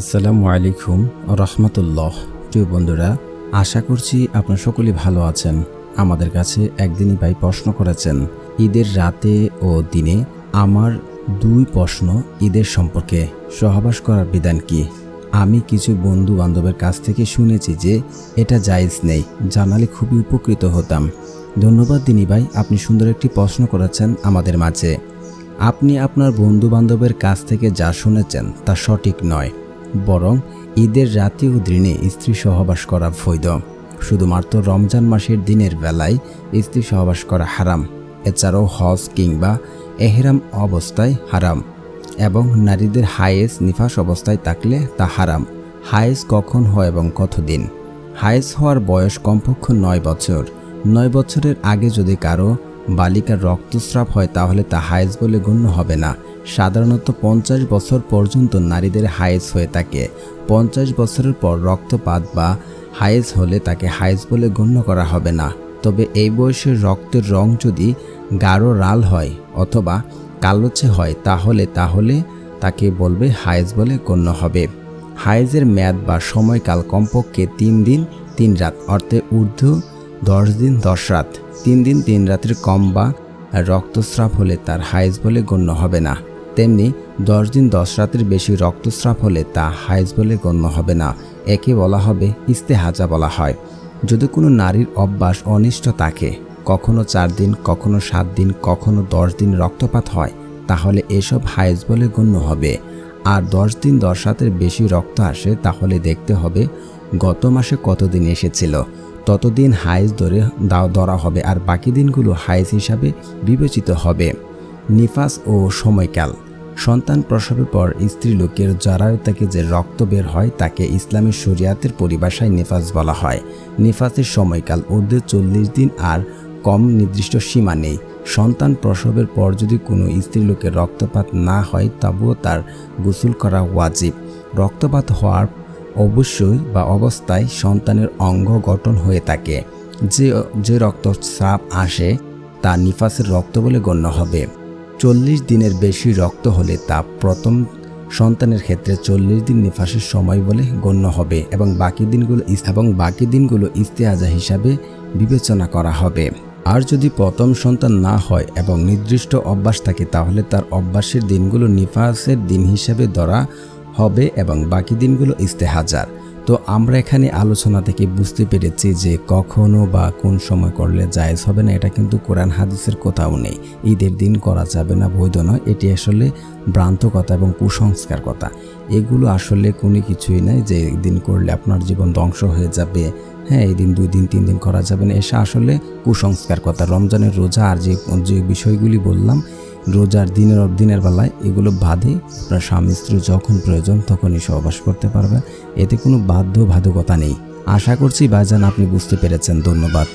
আসসালামু আলাইকুম রহমতুল্লাহ। প্রিয় বন্ধুরা, আশা করছি আপনার সকলে ভালো আছেন। আমাদের কাছে একদিনই ভাই প্রশ্ন করেছেন, ঈদের রাতে ও দিনে আমার দুই প্রশ্ন ঈদের সম্পর্কে। সহবাস করার বিধান কি? আমি কিছু বন্ধু বান্ধবের কাছ থেকে শুনেছি যে এটা জায়েজ নেই, জানালে খুবই উপকৃত হতাম। ধন্যবাদ দিনী ভাই, আপনি সুন্দর একটি প্রশ্ন করেছেন আমাদের মাঝে। আপনি আপনার বন্ধু বান্ধবের কাছ থেকে যা শুনেছেন তা সঠিক নয়। বরং ঈদের রাতে ও দিনে স্ত্রী সহবাস করা বৈধ। শুধুমাত্র রমজান মাসের দিনের বেলায় স্ত্রী সহবাস করা হারাম। এছাড়াও হজ কিংবা এহরাম অবস্থায় হারাম। এবং নারীদের হায়েস নিফাস অবস্থায় থাকলে তা হারাম। হায়েস কখন হয় এবং কতদিন? হায়েস হওয়ার বয়স কমপক্ষ নয় বছর। নয় বছরের আগে যদি কারও বালিকার রক্তস্রাব হয় তাহলে তা হায়েস বলে গণ্য হবে না। সাধারণত পঞ্চাশ বছর পর্যন্ত নারীদের হায়েজ হয়ে থাকে। পঞ্চাশ বছরের পর রক্তপাত বা হায়েজ হলে তাকে হায়েজ বলে গণ্য করা হবে না। তবে এই বয়সে রক্তের রং যদি গাঢ় লাল হয় অথবা কালোচে হয়, তাহলে তাহলে তাকে বলবে হায়েজ বলে গণ্য হবে। হায়েজের মেয়াদ বা সময়কাল কমপক্ষে তিন দিন, তিন রাত, অর্থে ঊর্ধ্ব দশ দিন, দশ রাত। তিন দিন, তিন রাতের কম বা রক্তস্রাব হলে তার হায়েজ বলে গণ্য হবে না। তেমনি দশ দিন দশ রাতের বেশি রক্তস্রাব হলে তা হায়েজ বলে গণ্য হবে না। একে বলা হবে ইস্তেহাজা বলা হয়। যদি কোনো নারীর অভ্যাস অনিষ্ট থাকে, কখনো চার দিন, কখনো সাত দিন, কখনো দশ দিন রক্তপাত হয়, তাহলে এসব হায়েজ বলে গণ্য হবে। আর দশ দিন দশ রাতের বেশি রক্ত আসে, তাহলে দেখতে হবে গত মাসে কতদিন এসেছিল। ততদিন হাইজ ধরে ধরা হবে। আর বাকি দিনগুলো হাইজ হিসাবে বিবেচিত হবে। নিফাস ও সময়কাল। সন্তান প্রসবের পর স্ত্রীলোকের জরায়ু থেকে যে রক্ত বের হয় তাকে ইসলামী শরিয়াতের পরিভাষায় নিফাস বলা হয়। নিফাসের সময়কাল ঊর্ধ্বে চল্লিশ দিন আর কম নির্দিষ্ট সীমা নেই। সন্তান প্রসবের পর যদি কোনো স্ত্রীলোকের রক্তপাত না হয় তবুও তার গোসল করা ওয়াজিব। রক্তপাত হওয়ার অবশ্যই বা অবস্থায় সন্তানের অঙ্গ গঠন হয়ে থাকে। যে যে রক্তস্রাব আসে তা নিফাসের রক্ত বলে গণ্য হবে। চল্লিশ দিনের বেশি রক্ত হলে তা প্রথম সন্তানের ক্ষেত্রে চল্লিশ দিন নিফাসের সময় বলে গণ্য হবে এবং বাকি দিনগুলো এবং বাকি দিনগুলো ইস্তেহাজা হিসাবে বিবেচনা করা হবে। আর যদি প্রথম সন্তান না হয় এবং নির্দিষ্ট অভ্যাস থাকে, তাহলে তার অভ্যাসের দিনগুলো নিফাসের দিন হিসাবে ধরা হবে এবং বাকি দিনগুলো ইস্তেহাজার। তো আমরা এখানে আলোচনা থেকে বুঝতে পেরেছি যে কখনো বা কোন সময় করলে জায়েজ হবে না, এটা কিন্তু কোরআন হাদিসের কোথাও নেই। ঈদের দিন করা যাবে না, বৈধ নয়। এটি আসলে ভ্রান্ত কথা এবং কুসংস্কার কথা। এগুলো আসলে কোনো কিছুই নাই যে দিন করলে আপনার জীবন ধ্বংস হয়ে যাবে। হ্যাঁ এই দিন, দুই দিন, তিন দিন করা যাবে না। এসা আসলে কুসংস্কার কথা, রমজানের রোজা আর যে যে বিষয়গুলি বললাম রোজার দিনের দিনের বেলায় এগুলো বাদে আপনার স্বামী স্ত্রী যখন প্রয়োজন তখনই সহবাস করতে পারবেন। এতে কোনো বাধ্য বাধকতা নেই। আশা করছি ভাইজান আপনি বুঝতে পেরেছেন। ধন্যবাদ।